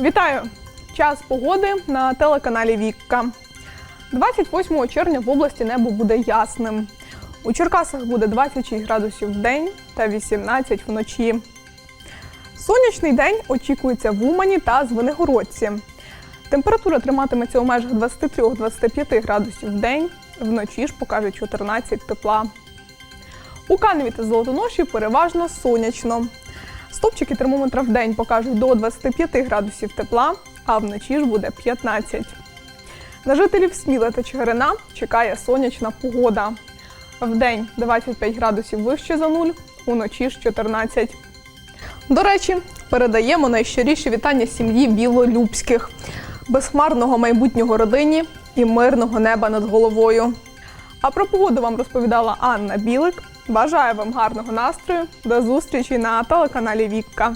Вітаю! Час погоди на телеканалі Вікка. 28 червня в області небо буде ясним. У Черкасах буде 26 градусів в день та 18 вночі. Сонячний день очікується в Умані та Звенигородці. Температура триматиметься у межах 23-25 градусів в день, вночі ж покаже 14 тепла. У Каневі та Золотоноші переважно сонячно. Стопчики термометра в день покажуть до 25 градусів тепла, а вночі ж буде 15. На жителів Сміла та Чигирина чекає сонячна погода. Вдень 25 градусів вище за нуль, уночі ж 14. До речі, передаємо найщиріші вітання сім'ї Білолюбських, безхмарного майбутнього родині і мирного неба над головою. А про погоду вам розповідала Анна Білик. Бажаю вам гарного настрою. До зустрічі на телеканалі Вікка.